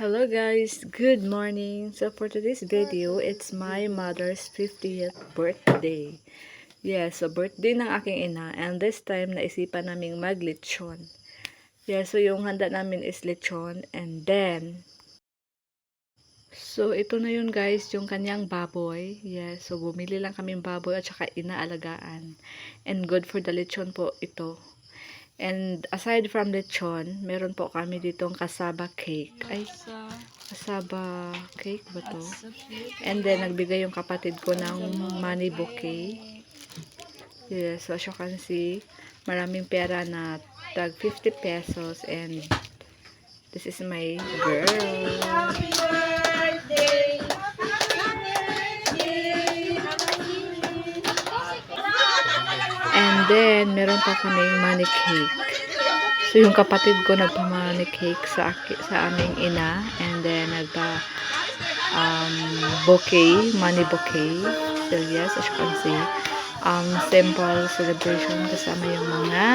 Hello guys, good morning. So for today's video, it's my mother's 50th birthday. Yes, so birthday ng aking ina and this time naisipan naming maglechon. Yeah, so yung handa namin is lechon and then So ito na yun guys, yung kanyang baboy. Yes, so bumili lang kaming baboy at saka inaalagaan. And good for the lechon po ito. And aside from lechon, meron po kami ditong kasaba cake. Ay, kasaba cake ba to? And then, nagbigay yung kapatid ko ng money bouquet. Yes, so as you can see, maraming pera na tag 50 pesos and this is my girl. And then, meron pa kaming money cake. So, yung kapatid ko nagpa-money cake sa, sa aming ina. And then, nagpa um, bouquet, money bouquet. So, yes, as you can see, um, simple celebration kasama yung mga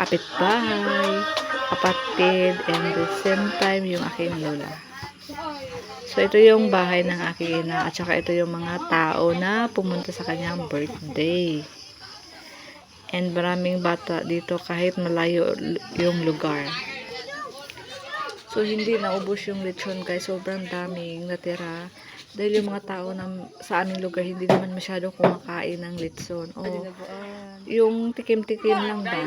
kapitbahay, kapatid, and the same time, yung aking lola. So, ito yung bahay ng aking ina at saka ito yung mga tao na pumunta sa kanyang birthday. And maraming bata dito kahit malayo yung lugar. So, hindi naubos yung lechon guys. Sobrang daming natira. Dahil yung mga tao na sa aming lugar hindi naman masyado kumakain ng lechon. O, yung tikim-tikim lang ba?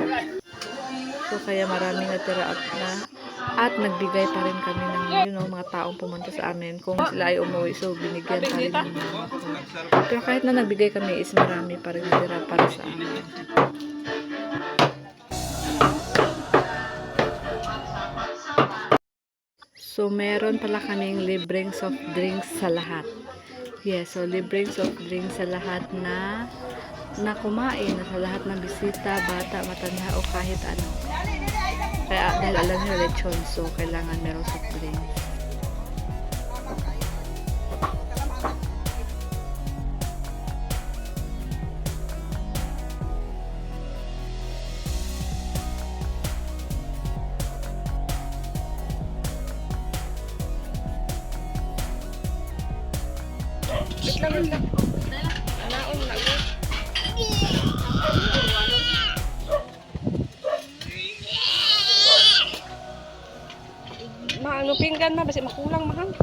So, kaya maraming natira at na at nagbigay pa rin kami ng you know, mga taong pumunta sa amin. Kung sila ay umuwi, so binigyan pa rin namin. Pero kahit na nagbigay kami is marami pa rin natira para sa amin. So, meron pala kaming libreng soft drinks sa lahat. Yes, so libreng soft drinks sa lahat na na kumain, na sa lahat ng bisita, bata, matanda, o kahit ano. Kaya dahil alam nyo, lechon, so kailangan merong soft drinks. Maano pinggan na basi makulang mahal. Ay, Pinupinggan na, basi makulang mahang.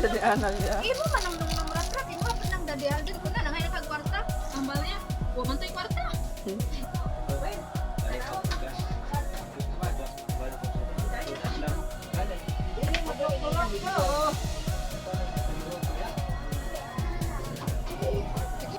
Dadi anak ya. Imo man ang nung nung ratrat, imo pa nang dadi alden ko na nangay nakag kwarta. Ambal niya, wa man tay kwarta. Oh.